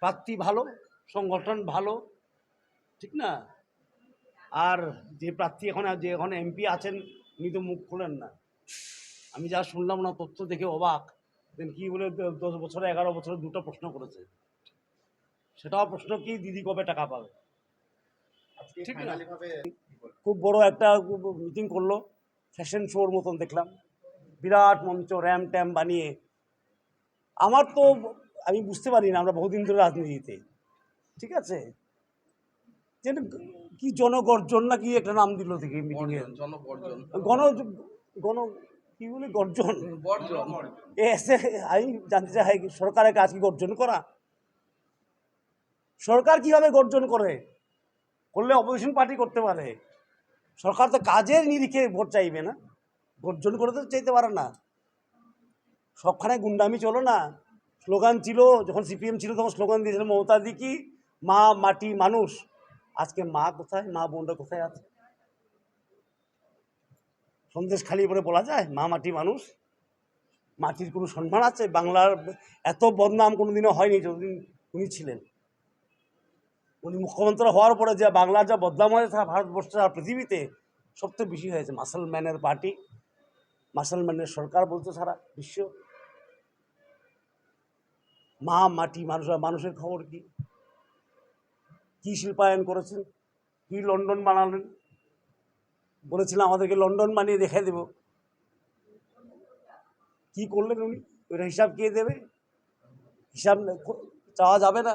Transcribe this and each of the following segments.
প্রার্থী ভালো সংগঠন ভালো ঠিক না? আর যে প্রার্থী এখন যে এখন এমপি আছেন উনি তো মুখ খোলেন না। আমি যা শুনলাম না তথ্য দেখে অবাক। দেন কি বলে দশ বছরে এগারো বছরে দুটো প্রশ্ন করেছে। সেটাও প্রশ্ন কি দিদি কবে টাকা পাবে? ঠিক না? খুব বড় একটা মিটিং করল ফ্যাশন শোর মতন দেখলাম। বিরাট মঞ্চ র্যাম ট্যাম বানিয়ে। আমার তো আমি বুঝতে পারি না আমরা বহুদিন ধরে রাজনীতিতে। ঠিক আছে? যেন কি জনগর্জন না কি একটা নাম দিল থেকে মিটিংয়ে গণ গণ কি বলে গর্জন? এসে আমি জানতে চাই সরকারের কাজ কি গর্জন করা? সরকার কীভাবে গর্জন করে? করলে অপোজিশন পার্টি করতে পারে। সরকার তো কাজের নিরিখে ভোট চাইবে না। গর্জন করে তো চাইতে পারে না। সবখানে গুন্ডামি চলো না। স্লোগান ছিল, যখন সিপিএম ছিল তখন স্লোগান দিয়েছিল মমতা দি কি মা মাটি মানুষ। আজকে মা কোথায়? মা বোনরা কোথায় আছে? সন্দেশ খালি করে বলা যায়, মা মাটি মানুষ। মাটির কোনো সম্মান আছে? বাংলার এত বদনাম কোনোদিনও হয়নি যতদিন উনি ছিলেন। উনি মুখ্যমন্ত্রী হওয়ার পরে যে বাংলার যা বদনাম হয়েছে সারা ভারতবর্ষে সারা পৃথিবীতে সবচেয়ে বেশি হয়েছে। মাসলম্যানের পার্টি, মাসলম্যানের সরকার বলতে সারা বিশ্ব। মা মাটি মানুষ মানুষের খবর কি? কি শিল্পায়ন করেছেন? কি লন্ডন বানালেন? বলেছিলাম, আমাদেরকে লন্ডন বানিয়ে দেখে দেব। কি করলেন উনি? ওইটা হিসাব কে দেবে? হিসাব চাওয়া যাবে না।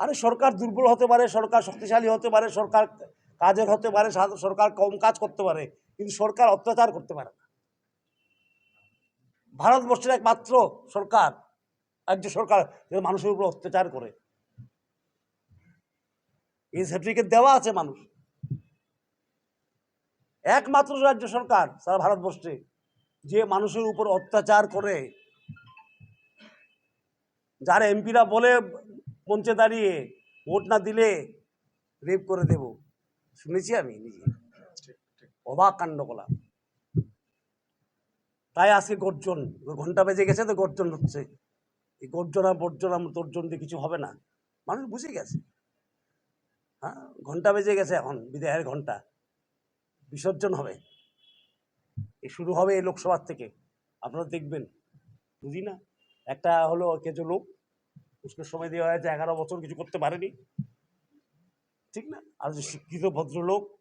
আরে সরকার দুর্বল হতে পারে, সরকার শক্তিশালী হতে পারে, সরকার কাজের হতে পারে সরকার কম কাজ করতে পারে, কিন্তু সরকার অত্যাচার করতে পারে না। ভারতবর্ষের একমাত্র সরকার রাজ্য সরকার মানুষের উপর অত্যাচার করে। এই সার্টিফিকেট দেওয়া আছে মানুষ। একমাত্র রাজ্য সরকার সারা ভারতবর্ষে যে মানুষের উপর অত্যাচার করে। যার এমপিরা বলে, মঞ্চে দাঁড়িয়ে ভোট না দিলে রেপ করে দেব। শুনেছি আমি নিজে। অবাক কাণ্ড কলা তাই আজকে গর্জন, ঘণ্টা বেজে গেছে তো গর্জন হচ্ছে। গর্জনা বর্জনা তর্জন দিয়ে কিছু হবে না। মানুষ বুঝে গেছে। হ্যাঁ ঘণ্টা বেজে গেছে এখন, বিদায়ের ঘণ্টা। বিসর্জন হবে। এ শুরু হবে এই লোকসভার থেকে। আপনারা দেখবেন। বুঝি না? একটা হলো কেজো লোক, উসকে সময় দেওয়া হয়েছে, এগারো বছর কিছু করতে পারেনি। ঠিক না? আর যে শিক্ষিত ভদ্রলোক,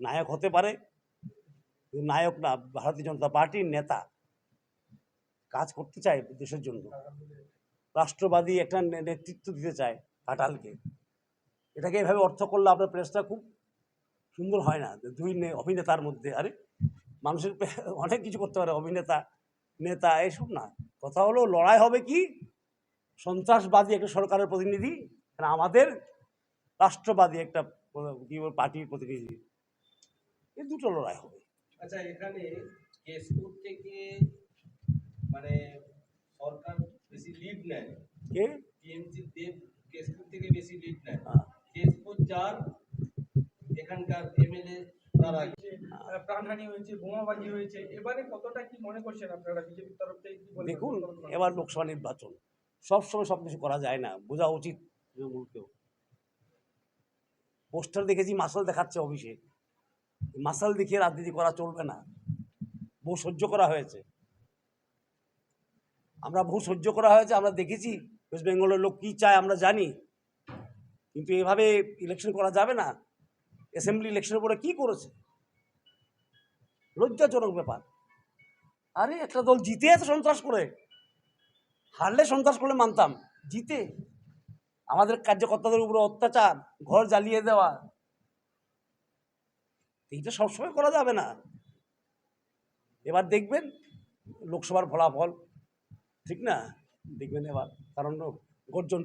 নায়ক হতে পারে। নায়ক না, ভারতীয় জনতা পার্টির নেতা। কাজ করতে চায় দেশের জন্য। রাষ্ট্রবাদী একটা নেতৃত্ব দিতে চায় কাটালকে এটাকে এভাবে অর্থ করলে আপনার প্রেসটা খুব সুন্দর হয় না। দুই অভিনেতার মধ্যে। আরে, মানুষের অনেক কিছু করতে পারে, অভিনেতা, নেতা, এসব না। কথা হলো, লড়াই হবে কি? সন্ত্রাসবাদী একটা সরকারের প্রতিনিধি আমাদের রাষ্ট্রবাদী একটা কি পার্টির প্রতিনিধি। এই দুটো লড়াই হবে। আচ্ছা এখানে কেশপুর থেকে মানে সরকার বেশি লিড নেয়। কে? টিএমসি দেব কেশপুর থেকে বেশি লিড নেয়। আহ, কেশপুর যার এখানকার এমএলএ তারা প্রাণহানি হয়েছে বোমাবাজি হয়েছে এবারে কতটা কি মনে করছেন আপনারা বিজেপির তরফ থেকে? দেখুন এবার লোকসভা নির্বাচন। সবসময় সব কিছু করা যায় না বোঝা উচিত তৃণমূলকেও। পোস্টার দেখেছি মাসাল দেখাচ্ছে অফিসে। মাসাল দেখিয়ে রাজনীতি করা চলবে না। বহু সহ্য করা হয়েছে। আমরা বহু সহ্য করা হয়েছে, আমরা দেখেছি ওয়েস্ট বেঙ্গলের লোক কী চায় আমরা জানি। কিন্তু এভাবে ইলেকশন করা যাবে না। অ্যাসেম্বলি ইলেকশনের পরে কী করেছে? লজ্জাজনক ব্যাপার। আরে, একটা দল জিতে এত সন্ত্রাস করে। হারলে সন্ত্রাস করলে মানতাম। জিতে। আমাদের কার্যকর্তাদের উপরে অত্যাচার, ঘর জ্বালিয়ে দেওয়া। এইটা সবসময় করা যাবে না। এবার দেখবেন, লোকসভার ফলাফল। ঠিক না? দেখবেন এবার কারণ গর্জন